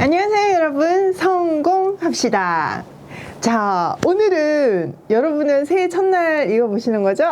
안녕하세요, 여러분. 성공합시다. 자, 오늘은 여러분은 새해 첫날 이거 보시는 거죠?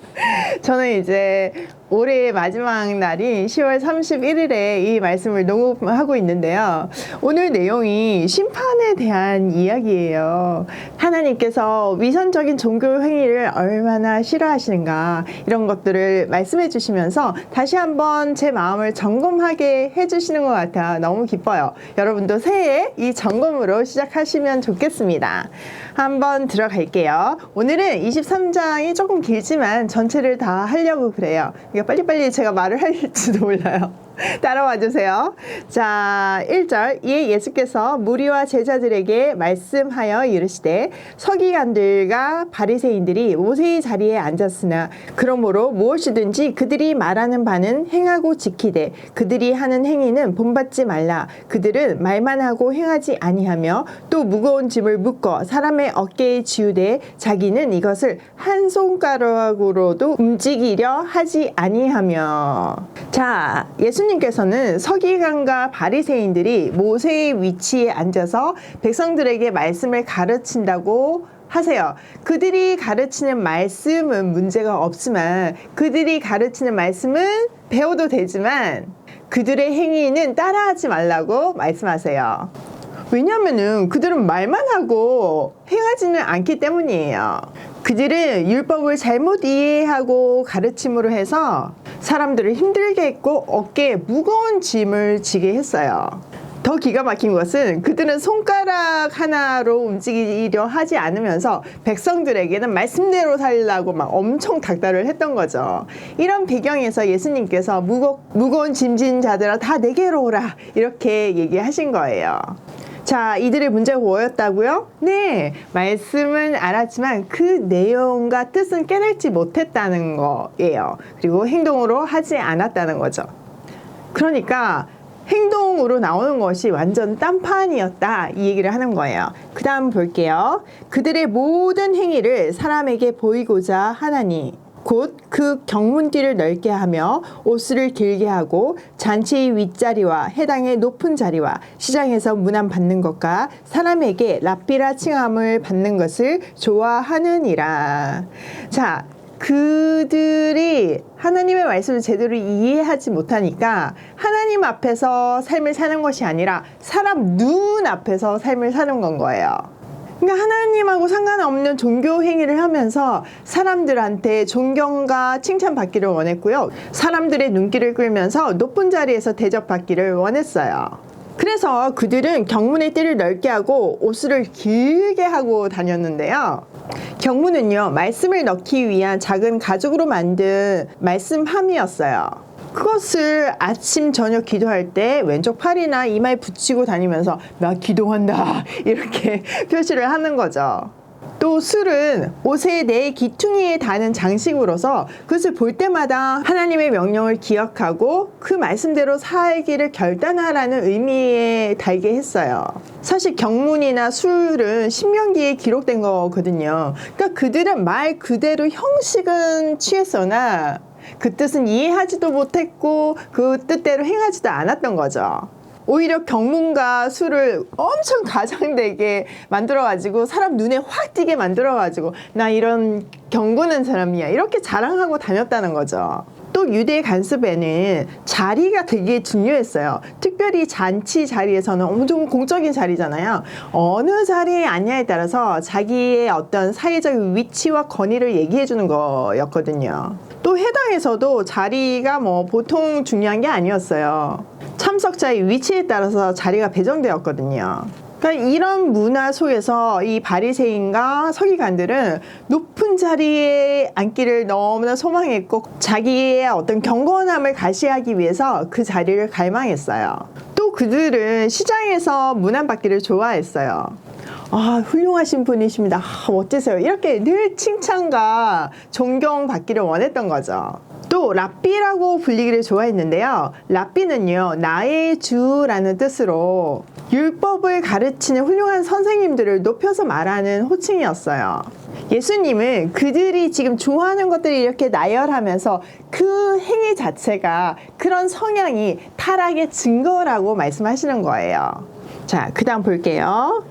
저는 이제 올해 마지막 날인 10월 31일에 이 말씀을 녹음하고 있는데요. 오늘 내용이 심판에 대한 이야기예요. 하나님께서 위선적인 종교 행위를 얼마나 싫어하시는가 이런 것들을 말씀해 주시면서 다시 한번 제 마음을 점검하게 해 주시는 것 같아 너무 기뻐요. 여러분도 새해 이 점검으로 시작하시면 좋겠습니다. 한번 들어갈게요. 오늘은 23장이 조금 길지만 전체를 다 하려고 그래요. 이게 빨리빨리 제가 말을 할지도 몰라요. 따라와 주세요. 자, 1절. 이에 예수께서 무리와 제자들에게 말씀하여 이르시되 서기관들과 바리새인들이 모세의 자리에 앉았으나 그러므로 무엇이든지 그들이 말하는 바는 행하고 지키되 그들이 하는 행위는 본받지 말라. 그들은 말만 하고 행하지 아니하며 또 무거운 짐을 묶어 사람의 어깨에 지우되 자기는 이것을 한 손가락으로도 움직이려 하지 아니하며 자, 예수님 께서는 서기관과 바리새인들이 모세의 위치에 앉아서 백성들에게 말씀을 가르친다고 하세요. 그들이 가르치는 말씀은 문제가 없지만 그들이 가르치는 말씀은 배워도 되지만 그들의 행위는 따라하지 말라고 말씀하세요. 왜냐하면은 그들은 말만 하고 행하지는 않기 때문이에요. 그들은 율법을 잘못 이해하고 가르침으로 해서 사람들을 힘들게 했고 어깨에 무거운 짐을 지게 했어요. 더 기가 막힌 것은 그들은 손가락 하나로 움직이려 하지 않으면서 백성들에게는 말씀대로 살라고 막 엄청 닥달을 했던 거죠. 이런 배경에서 예수님께서 무거, 무거운 짐진 자들아 다 내게로 오라 이렇게 얘기하신 거예요. 자, 이들의 문제가 뭐였다고요? 네, 말씀은 알았지만 그 내용과 뜻은 깨닫지 못했다는 거예요. 그리고 행동으로 하지 않았다는 거죠. 그러니까 행동으로 나오는 것이 완전 딴판이었다 이 얘기를 하는 거예요. 그 다음 볼게요. 그들의 모든 행위를 사람에게 보이고자 하나니 곧 그 경문띠를 넓게 하며 옷을 길게 하고 잔치의 윗자리와 해당의 높은 자리와 시장에서 문안 받는 것과 사람에게 랍비라 칭함을 받는 것을 좋아하느니라. 자, 그들이 하나님의 말씀을 제대로 이해하지 못하니까 하나님 앞에서 삶을 사는 것이 아니라 사람 눈 앞에서 삶을 사는 건 거예요. 그러니까 하나님하고 상관 없는 종교 행위를 하면서 사람들한테 존경과 칭찬받기를 원했고요. 사람들의 눈길을 끌면서 높은 자리에서 대접받기를 원했어요. 그래서 그들은 경문의 띠를 넓게 하고 옷을 길게 하고 다녔는데요. 경문은요, 말씀을 넣기 위한 작은 가죽으로 만든 말씀함이었어요. 그것을 아침, 저녁 기도할 때 왼쪽 팔이나 이마에 붙이고 다니면서 나 기도한다. 이렇게 표시를 하는 거죠. 또 술은 옷의 내 기퉁이에 다는 장식으로서 그것을 볼 때마다 하나님의 명령을 기억하고 그 말씀대로 살기를 결단하라는 의미에 달게 했어요. 사실 경문이나 술은 신명기에 기록된 거거든요. 그러니까 그들은 말 그대로 형식은 취했으나 그 뜻은 이해하지도 못했고 그 뜻대로 행하지도 않았던 거죠. 오히려 경문과 술을 엄청 가장되게 만들어가지고 사람 눈에 확 띄게 만들어가지고 나 이런 경고는 사람이야 이렇게 자랑하고 다녔다는 거죠. 또 유대 간습에는 자리가 되게 중요했어요. 특별히 잔치 자리에서는 엄청 공적인 자리잖아요. 어느 자리에 앉냐에 따라서 자기의 어떤 사회적 위치와 권위를 얘기해 주는 거였거든요. 또 해당에서도 자리가 뭐 보통 중요한 게 아니었어요. 참석자의 위치에 따라서 자리가 배정되었거든요. 그러니까 이런 문화 속에서 이 바리새인과 서기관들은 높은 자리에 앉기를 너무나 소망했고 자기의 어떤 경건함을 가시하기 위해서 그 자리를 갈망했어요. 또 그들은 시장에서 문안받기를 좋아했어요. 아, 훌륭하신 분이십니다. 아, 멋지세요. 이렇게 늘 칭찬과 존경받기를 원했던 거죠. 또 랍비라고 불리기를 좋아했는데요. 랍비는요, 나의 주라는 뜻으로 율법을 가르치는 훌륭한 선생님들을 높여서 말하는 호칭이었어요. 예수님은 그들이 지금 좋아하는 것들이 이렇게 나열하면서 그 행위 자체가 그런 성향이 타락의 증거라고 말씀하시는 거예요. 자, 그 다음 볼게요.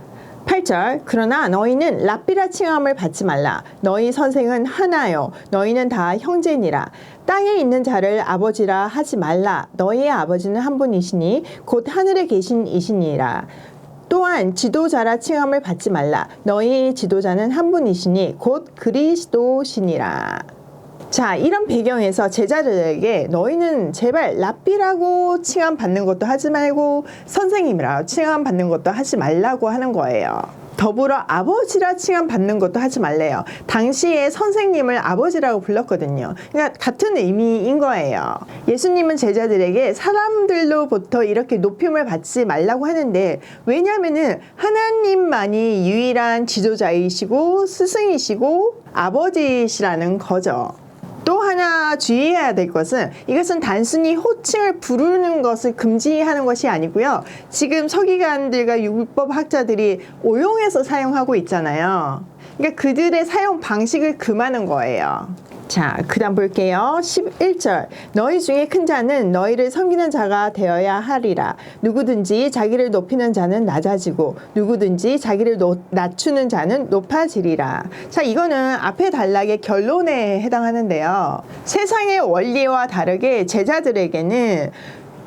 8절. 그러나 너희는 랍비라 칭함을 받지 말라. 너희 선생은 하나요. 너희는 다 형제니라. 땅에 있는 자를 아버지라 하지 말라. 너희의 아버지는 한 분이시니 곧 하늘에 계신 이시니라. 또한 지도자라 칭함을 받지 말라. 너희 지도자는 한 분이시니 곧 그리스도시니라 자, 이런 배경에서 제자들에게 너희는 제발 랍비라고 칭함 받는 것도 하지 말고 선생님이라 칭함 받는 것도 하지 말라고 하는 거예요. 더불어 아버지라 칭함 받는 것도 하지 말래요. 당시에 선생님을 아버지라고 불렀거든요. 그러니까 같은 의미인 거예요. 예수님은 제자들에게 사람들로부터 이렇게 높임을 받지 말라고 하는데 왜냐하면은 하나님만이 유일한 지도자이시고 스승이시고 아버지시라는 거죠. 또 하나 주의해야 될 것은 이것은 단순히 호칭을 부르는 것을 금지하는 것이 아니고요. 지금 서기관들과 율법 학자들이 오용해서 사용하고 있잖아요. 그러니까 그들의 사용 방식을 금하는 거예요. 자, 그 다음 볼게요. 11절. 너희 중에 큰 자는 너희를 섬기는 자가 되어야 하리라. 누구든지 자기를 높이는 자는 낮아지고, 누구든지 자기를 노, 낮추는 자는 높아지리라. 자, 이거는 앞에 단락의 결론에 해당하는데요. 세상의 원리와 다르게 제자들에게는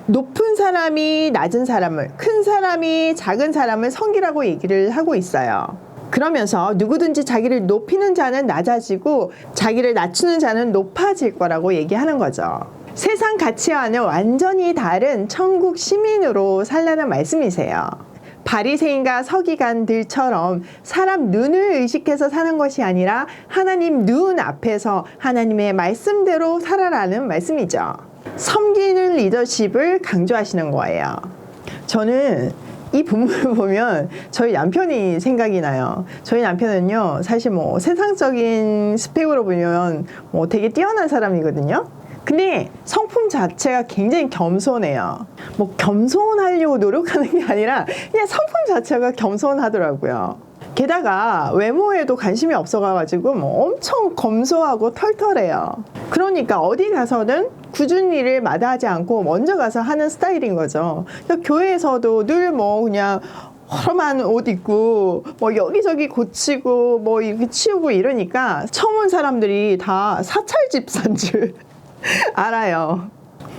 높은 사람이 낮은 사람을, 큰 사람이 작은 사람을 섬기라고 얘기를 하고 있어요. 그러면서 누구든지 자기를 높이는 자는 낮아지고 자기를 낮추는 자는 높아질 거라고 얘기하는 거죠. 세상 가치와는 완전히 다른 천국 시민으로 살라는 말씀이세요. 바리새인과 서기관들처럼 사람 눈을 의식해서 사는 것이 아니라 하나님 눈 앞에서 하나님의 말씀대로 살아라는 말씀이죠. 섬기는 리더십을 강조하시는 거예요. 저는 이 부분을 보면 저희 남편이 생각이 나요. 저희 남편은요, 사실 뭐 세상적인 스펙으로 보면 뭐 되게 뛰어난 사람이거든요. 근데 성품 자체가 굉장히 겸손해요. 뭐 겸손하려고 노력하는 게 아니라 그냥 성품 자체가 겸손하더라고요. 게다가 외모에도 관심이 없어가지고 뭐 엄청 검소하고 털털해요. 그러니까 어디 가서는 굳은 일을 마다하지 않고 먼저 가서 하는 스타일인 거죠. 그러니까 교회에서도 늘 뭐 그냥 허름한 옷 입고 뭐 여기저기 고치고 뭐 이렇게 치우고 이러니까 처음 온 사람들이 다 사찰집산 줄 알아요.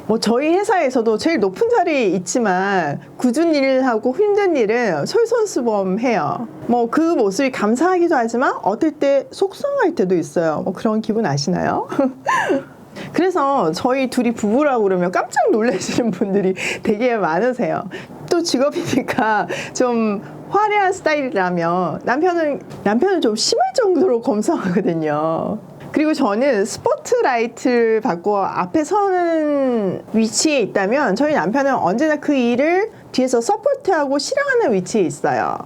뭐 저희 회사에서도 제일 높은 자리에 있지만 굳은 일을 하고 힘든 일은 솔선수범해요. 뭐 그 모습이 감사하기도 하지만 어떨 때 속상할 때도 있어요. 뭐 그런 기분 아시나요? 그래서 저희 둘이 부부라고 그러면 깜짝 놀라시는 분들이 되게 많으세요. 또 직업이니까 좀 화려한 스타일이라면 남편은 남편은 좀 심할 정도로 검소하거든요. 그리고 저는 스포트라이트를 받고 앞에 서는 위치에 있다면 저희 남편은 언제나 그 일을 뒤에서 서포트하고 실행하는 위치에 있어요.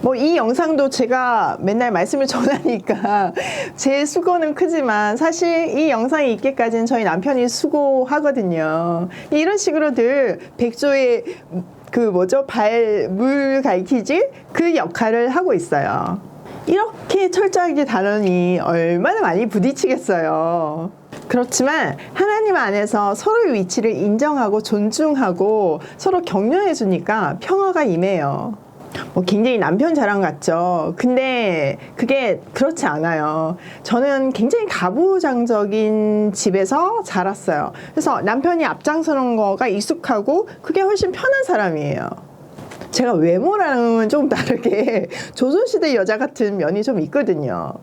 뭐 이 영상도 제가 맨날 말씀을 전하니까 제 수고는 크지만 사실 이 영상이 있기까지는 저희 남편이 수고하거든요. 이런 식으로 늘 백조의 그 뭐죠 발물 가이키질 그 역할을 하고 있어요. 이렇게 철저하게 다루니 얼마나 많이 부딪히겠어요. 그렇지만 하나님 안에서 서로의 위치를 인정하고 존중하고 서로 격려해 주니까 평화가 임해요. 뭐 굉장히 남편 자랑 같죠. 근데 그게 그렇지 않아요. 저는 굉장히 가부장적인 집에서 자랐어요. 그래서 남편이 앞장서는 거가 익숙하고 그게 훨씬 편한 사람이에요. 제가 외모랑은 좀 다르게 조선시대 여자 같은 면이 좀 있거든요.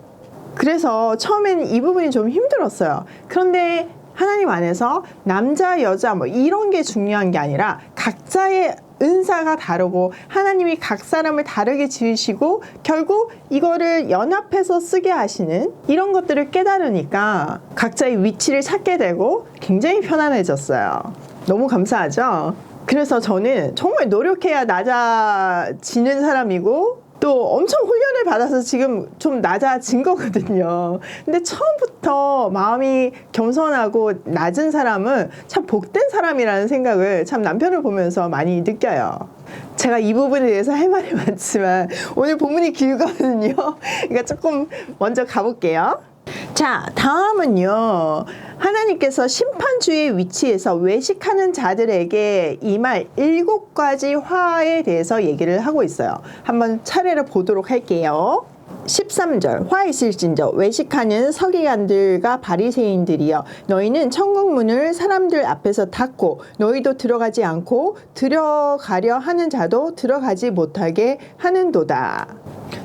그래서 처음에는 이 부분이 좀 힘들었어요. 그런데 하나님 안에서 남자, 여자 뭐 이런 게 중요한 게 아니라 각자의 은사가 다르고 하나님이 각 사람을 다르게 지으시고 결국 이거를 연합해서 쓰게 하시는 이런 것들을 깨달으니까 각자의 위치를 찾게 되고 굉장히 편안해졌어요. 너무 감사하죠? 그래서 저는 정말 노력해야 낮아지는 사람이고 또 엄청 훈련을 받아서 지금 좀 낮아진 거거든요. 근데 처음부터 마음이 겸손하고 낮은 사람은 참 복된 사람이라는 생각을 참 남편을 보면서 많이 느껴요. 제가 이 부분에 대해서 할 말이 많지만 오늘 본문이 길거든요. 그러니까 조금 먼저 가볼게요. 자, 다음은요. 하나님께서 심판주의 위치에서 외식하는 자들에게 임할 일곱 가지 화에 대해서 얘기를 하고 있어요. 한번 차례를 보도록 할게요. 13절 화 있을진저 외식하는 서기관들과 바리새인들이여 너희는 천국 문을 사람들 앞에서 닫고 너희도 들어가지 않고 들어가려 하는 자도 들어가지 못하게 하는도다.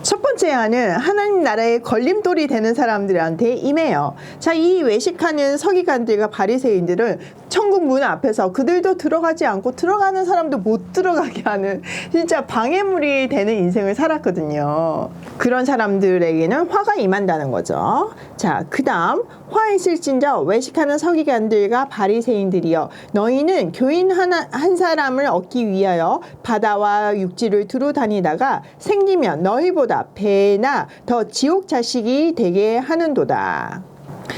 첫 번째 화는 하나님 나라의 걸림돌이 되는 사람들한테 임해요. 자, 이 외식하는 서기관들과 바리새인들은 천국 문 앞에서 그들도 들어가지 않고 들어가는 사람도 못 들어가게 하는 진짜 방해물이 되는 인생을 살았거든요. 그런 사람들에게는 화가 임한다는 거죠. 자, 그 다음 화 있을진저 외식하는 서기관들과 바리새인들이여 너희는 교인 하나 한 사람을 얻기 위하여 바다와 육지를 두루 다니다가 생기면 너희보다 배나 더 지옥 자식이 되게 하는도다.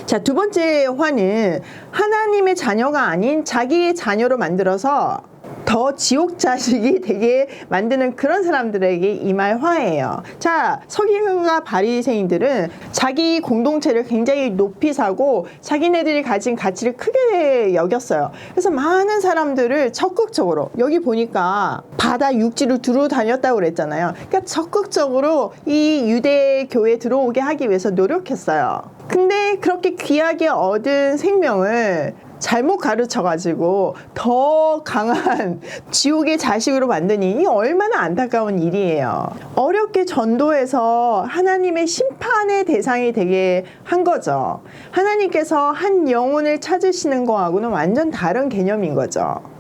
자, 두 번째 화는 하나님의 자녀가 아닌 자기의 자녀로 만들어서 더 지옥 자식이 되게 만드는 그런 사람들에게 임할 화예요. 자, 서기관과 바리새인들은 자기 공동체를 굉장히 높이 사고 자기네들이 가진 가치를 크게 여겼어요. 그래서 많은 사람들을 적극적으로 여기 보니까 바다 육지를 두루 다녔다고 그랬잖아요. 그러니까 적극적으로 이 유대 교회에 들어오게 하기 위해서 노력했어요. 근데 그렇게 귀하게 얻은 생명을 잘못 가르쳐가지고 더 강한 지옥의 자식으로 만드니 이 얼마나 안타까운 일이에요. 어렵게 전도해서 하나님의 심판의 대상이 되게 한 거죠. 하나님께서 한 영혼을 찾으시는 거하고는 완전 다른 개념인 거죠.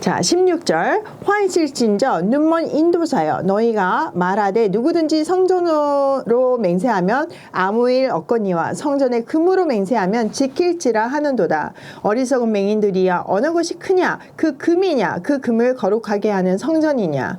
자, 16절. 화이실진저 눈먼 인도자여 너희가 말하되 누구든지 성전으로 맹세하면 아무 일 없거니와 성전의 금으로 맹세하면 지킬지라 하는도다. 어리석은 맹인들이야 어느 것이 크냐 그 금이냐 그 금을 거룩하게 하는 성전이냐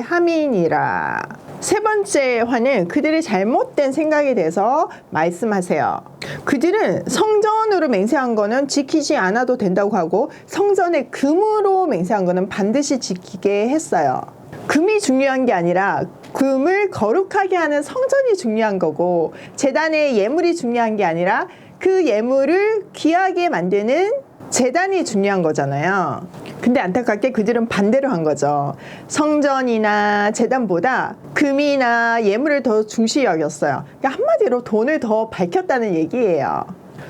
함이니라. 세 번째 화는 그들의 잘못된 생각에 대해서 말씀하세요. 그들은 성전으로 맹세한 거는 지키지 않아도 된다고 하고 성전의 금으로 맹세한 거는 반드시 지키게 했어요. 금이 중요한 게 아니라 금을 거룩하게 하는 성전이 중요한 거고 재단의 예물이 중요한 게 아니라 그 예물을 귀하게 만드는 재단이 중요한 거잖아요. 근데 안타깝게 그들은 반대로 한 거죠. 성전이나 재단보다 금이나 예물을 더 중시 여겼어요. 그러니까 한마디로 돈을 더 밝혔다는 얘기예요.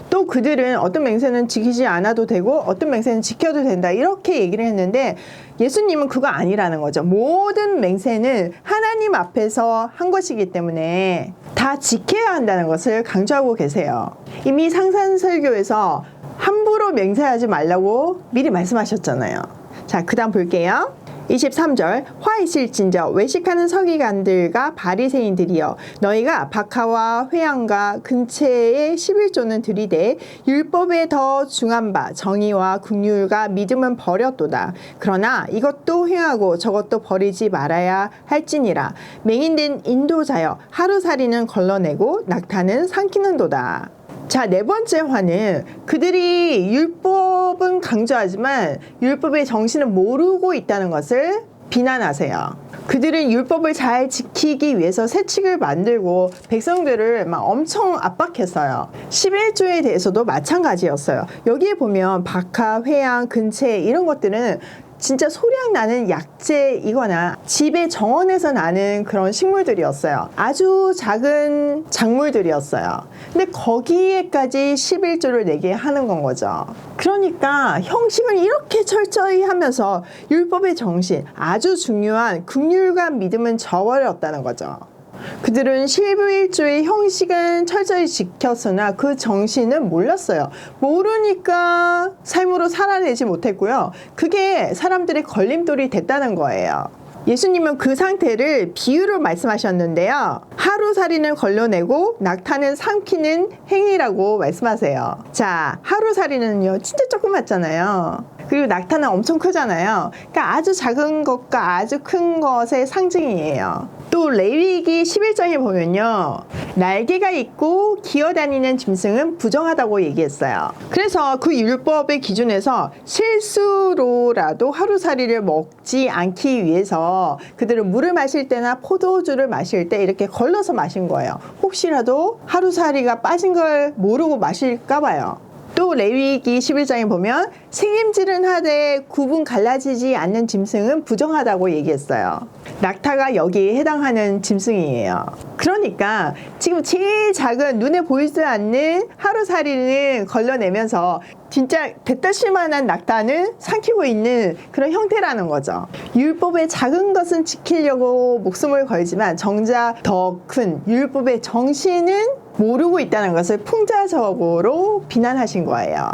또 그들은 어떤 맹세는 지키지 않아도 되고 어떤 맹세는 지켜도 된다 이렇게 얘기를 했는데 예수님은 그거 아니라는 거죠. 모든 맹세는 하나님 앞에서 한 것이기 때문에 다 지켜야 한다는 것을 강조하고 계세요. 이미 상산설교에서 함부로 맹세하지 말라고 미리 말씀하셨잖아요. 자, 그 다음 볼게요. 23절 화 있을진저 외식하는 서기관들과 바리새인들이여 너희가 박하와 회양과 근체의 11조는 들이되 율법에 더 중한 바 정의와 국률과 믿음은 버렸도다 그러나 이것도 행하고 저것도 버리지 말아야 할지니라 맹인된 인도자여 하루살이는 걸러내고 낙타는 삼키는도다 자, 네 번째 화는 그들이 율법은 강조하지만 율법의 정신을 모르고 있다는 것을 비난하세요. 그들은 율법을 잘 지키기 위해서 세칙을 만들고 백성들을 막 엄청 압박했어요. 11조에 대해서도 마찬가지였어요. 여기에 보면 박하, 회양, 근체 이런 것들은 진짜 소량 나는 약재이거나 집의 정원에서 나는 그런 식물들이었어요. 아주 작은 작물들이었어요. 근데 거기에까지 11조를 내게 하는 건 거죠. 그러니까 형식을 이렇게 철저히 하면서 율법의 정신, 아주 중요한 국률과 믿음은 저버렸다는 거죠. 그들은 11조의 형식은 철저히 지켰으나 그 정신은 몰랐어요. 모르니까 삶으로 살아내지 못했고요. 그게 사람들의 걸림돌이 됐다는 거예요. 예수님은 그 상태를 비유로 말씀하셨는데요. 하루살이는 걸러내고 낙타는 삼키는 행위라고 말씀하세요. 자, 하루살이는요, 진짜 조그맣잖아요. 그리고 낙타는 엄청 크잖아요. 그러니까 아주 작은 것과 아주 큰 것의 상징이에요. 또 레위기 11장에 보면요. 날개가 있고 기어다니는 짐승은 부정하다고 얘기했어요. 그래서 그 율법의 기준에서 실수로라도 하루살이를 먹지 않기 위해서 그들은 물을 마실 때나 포도주를 마실 때 이렇게 걸러서 마신 거예요. 혹시라도 하루살이가 빠진 걸 모르고 마실까 봐요. 또 레위기 11장에 보면 생임질은 하되 구분 갈라지지 않는 짐승은 부정하다고 얘기했어요. 낙타가 여기에 해당하는 짐승이에요. 그러니까 지금 제일 작은 눈에 보이지 않는 하루살이는 걸러내면서 진짜 대따실만한 낙타는 삼키고 있는 그런 형태라는 거죠. 율법의 작은 것은 지키려고 목숨을 걸지만 정작 더 큰 율법의 정신은 모르고 있다는 것을 풍자적으로 비난하신 거예요.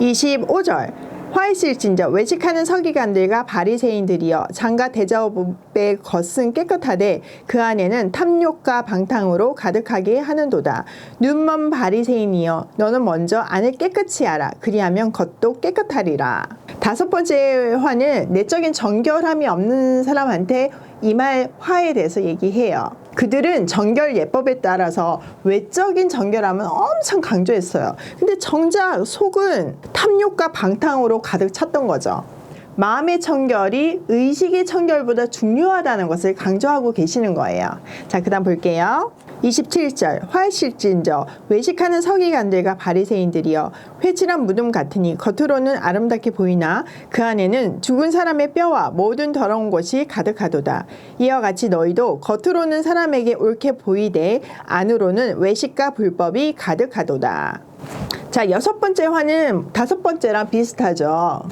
25절 화이실진저 외식하는 서기관들과 바리새인들이여 장과 대자업의 겉은 깨끗하되 그 안에는 탐욕과 방탕으로 가득하게 하는도다. 눈먼 바리새인이여 너는 먼저 안을 깨끗이 하라 그리하면 겉도 깨끗하리라. 다섯 번째 화는 내적인 정결함이 없는 사람한테 이말 화에 대해서 얘기해요. 그들은 정결 예법에 따라서 외적인 정결함은 엄청 강조했어요. 근데 정작 속은 탐욕과 방탕으로 가득 찼던 거죠. 마음의 청결이 의식의 청결보다 중요하다는 것을 강조하고 계시는 거예요. 자, 그 다음 볼게요. 27절 화실진저 외식하는 서기관들과 바리새인들이여 회칠한 무덤 같으니 겉으로는 아름답게 보이나 그 안에는 죽은 사람의 뼈와 모든 더러운 것이 가득하도다. 이와 같이 너희도 겉으로는 사람에게 옳게 보이되 안으로는 외식과 불법이 가득하도다. 자 여섯 번째 화는 다섯 번째랑 비슷하죠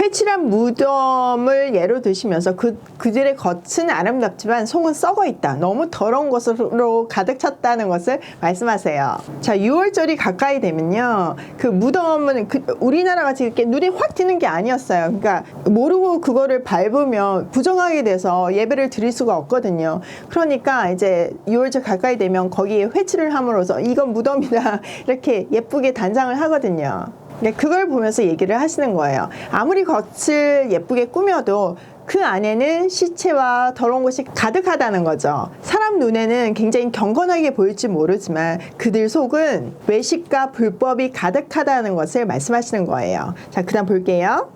회칠한 무덤을 예로 드시면서 그, 그들의 겉은 아름답지만 속은 썩어 있다. 너무 더러운 것으로 가득 찼다는 것을 말씀하세요. 자, 6월절이 가까이 되면요. 그 무덤은 그 우리나라 같이 이렇게 눈에 확 띄는 게 아니었어요. 그러니까 모르고 그거를 밟으면 부정하게 돼서 예배를 드릴 수가 없거든요. 그러니까 이제 6월절 가까이 되면 거기에 회칠을 함으로써 이건 무덤이다. 이렇게 예쁘게 단장을 하거든요. 네, 그걸 보면서 얘기를 하시는 거예요. 아무리 겉을 예쁘게 꾸며도 그 안에는 시체와 더러운 것이 가득하다는 거죠. 사람 눈에는 굉장히 경건하게 보일지 모르지만 그들 속은 외식과 불법이 가득하다는 것을 말씀하시는 거예요. 자, 그 다음 볼게요.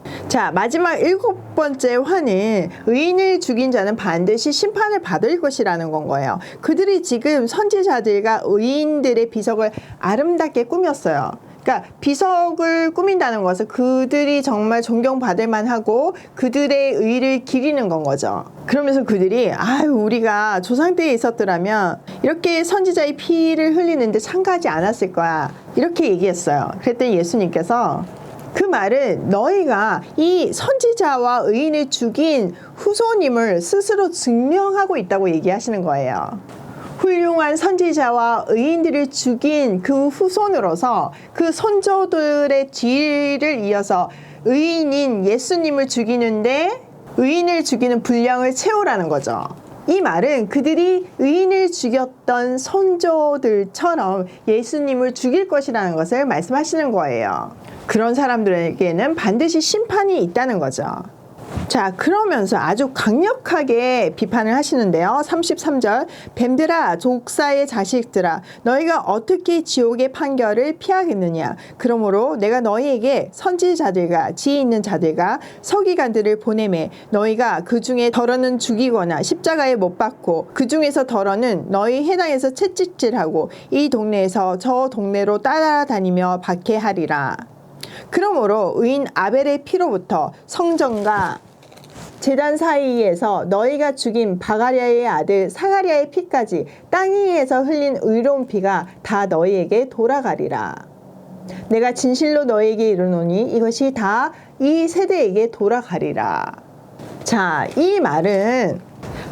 자 마지막 일곱 번째 화는 의인을 죽인 자는 반드시 심판을 받을 것이라는 건 거예요. 그들이 지금 선지자들과 의인들의 비석을 아름답게 꾸몄어요. 그러니까 비석을 꾸민다는 것은 그들이 정말 존경받을 만하고 그들의 의를 기리는 건 거죠. 그러면서 그들이 아유 우리가 조상 때에 있었더라면 이렇게 선지자의 피를 흘리는데 참가하지 않았을 거야. 이렇게 얘기했어요. 그랬더니 예수님께서 그 말은 너희가 이 선지자와 의인을 죽인 후손임을 스스로 증명하고 있다고 얘기하시는 거예요. 훌륭한 선지자와 의인들을 죽인 그 후손으로서 그 선조들의 뒤를 이어서 의인인 예수님을 죽이는데 의인을 죽이는 분량을 채우라는 거죠. 이 말은 그들이 의인을 죽였던 선조들처럼 예수님을 죽일 것이라는 것을 말씀하시는 거예요. 그런 사람들에게는 반드시 심판이 있다는 거죠. 자, 그러면서 아주 강력하게 비판을 하시는데요. 33절. 뱀들아, 족사의 자식들아, 너희가 어떻게 지옥의 판결을 피하겠느냐? 그러므로 내가 너희에게 선지자들과 지혜 있는 자들과 서기관들을 보내매 너희가 그 중에 덜어는 죽이거나 십자가에 못 박고 그 중에서 덜어는 너희 해당에서 채찍질하고 이 동네에서 저 동네로 따라다니며 박해하리라. 그러므로 의인 아벨의 피로부터 성전과 재단 사이에서 너희가 죽인 바가리아의 아들 사가리아의 피까지 땅 위에서 흘린 의로운 피가 다 너희에게 돌아가리라. 내가 진실로 너에게 이르노니 이것이 다 이 세대에게 돌아가리라. 자, 이 말은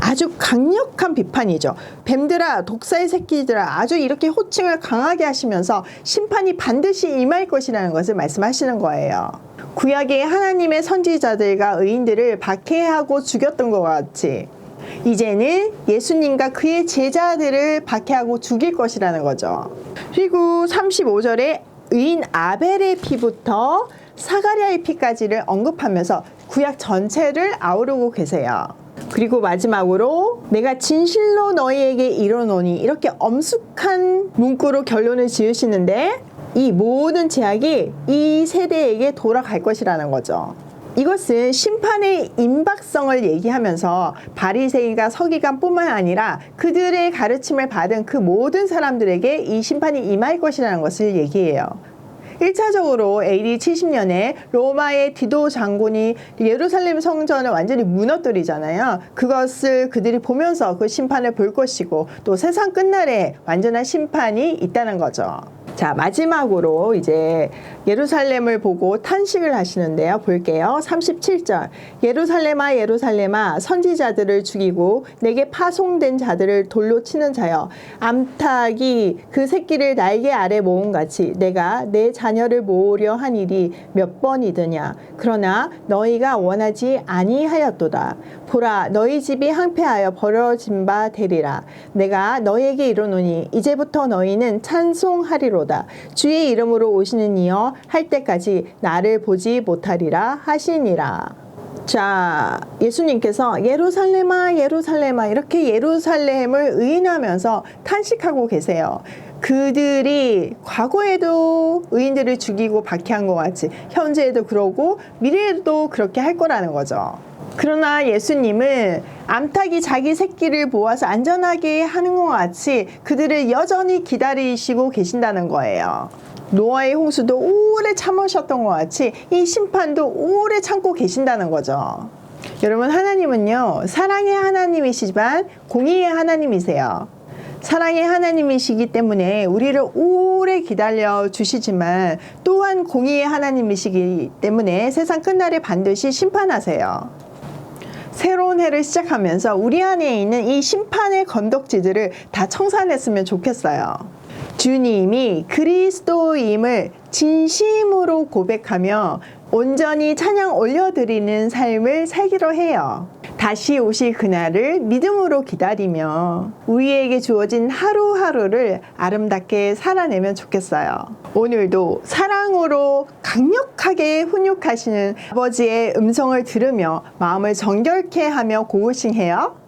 아주 강력한 비판이죠. 뱀들아, 독사의 새끼들아, 아주 이렇게 호칭을 강하게 하시면서 심판이 반드시 임할 것이라는 것을 말씀하시는 거예요. 구약의 하나님의 선지자들과 의인들을 박해하고 죽였던 것 같이 이제는 예수님과 그의 제자들을 박해하고 죽일 것이라는 거죠. 그리고 35절에 의인 아벨의 피부터 사가랴의 피까지를 언급하면서 구약 전체를 아우르고 계세요. 그리고 마지막으로 내가 진실로 너희에게 이르노니 이렇게 엄숙한 문구로 결론을 지으시는데 이 모든 제약이 이 세대에게 돌아갈 것이라는 거죠. 이것은 심판의 임박성을 얘기하면서 바리새인과 서기관뿐만 아니라 그들의 가르침을 받은 그 모든 사람들에게 이 심판이 임할 것이라는 것을 얘기해요. 1차적으로 AD 70년에 로마의 디도 장군이 예루살렘 성전을 완전히 무너뜨리잖아요. 그것을 그들이 보면서 그 심판을 볼 것이고 또 세상 끝날에 완전한 심판이 있다는 거죠. 자, 마지막으로 이제 예루살렘을 보고 탄식을 하시는데요. 볼게요. 37절. 예루살렘아, 예루살렘아, 선지자들을 죽이고 내게 파송된 자들을 돌로 치는 자여. 암탉이 그 새끼를 날개 아래 모은 같이 내가 내 자녀를 모으려 한 일이 몇 번이드냐. 그러나 너희가 원하지 아니하였도다. 보라, 너희 집이 항폐하여 버려진 바 되리라. 내가 너희에게 이르노니 이제부터 너희는 찬송하리로다. 주의 이름으로 오시는 이여 할 때까지 나를 보지 못하리라 하시니라. 자, 예수님께서 예루살렘아, 예루살렘아, 이렇게 예루살렘을 의인하면서 탄식하고 계세요. 그들이 과거에도 의인들을 죽이고 박해한 것 같이 현재에도 그러고 미래에도 그렇게 할 거라는 거죠. 그러나 예수님은 암탉이 자기 새끼를 모아서 안전하게 하는 것 같이 그들을 여전히 기다리시고 계신다는 거예요. 노아의 홍수도 오래 참으셨던 것 같이 이 심판도 오래 참고 계신다는 거죠. 여러분, 하나님은요, 사랑의 하나님이시지만 공의의 하나님이세요. 사랑의 하나님이시기 때문에 우리를 오래 기다려 주시지만 또한 공의의 하나님이시기 때문에 세상 끝날에 반드시 심판하세요. 새로운 해를 시작하면서 우리 안에 있는 이 심판의 건덕지들을 다 청산했으면 좋겠어요. 주님이 그리스도임을 진심으로 고백하며 온전히 찬양 올려드리는 삶을 살기로 해요. 다시 오실 그날을 믿음으로 기다리며 우리에게 주어진 하루하루를 아름답게 살아내면 좋겠어요. 오늘도 사랑으로 강력하게 훈육하시는 아버지의 음성을 들으며 마음을 정결케 하며 고우싱해요.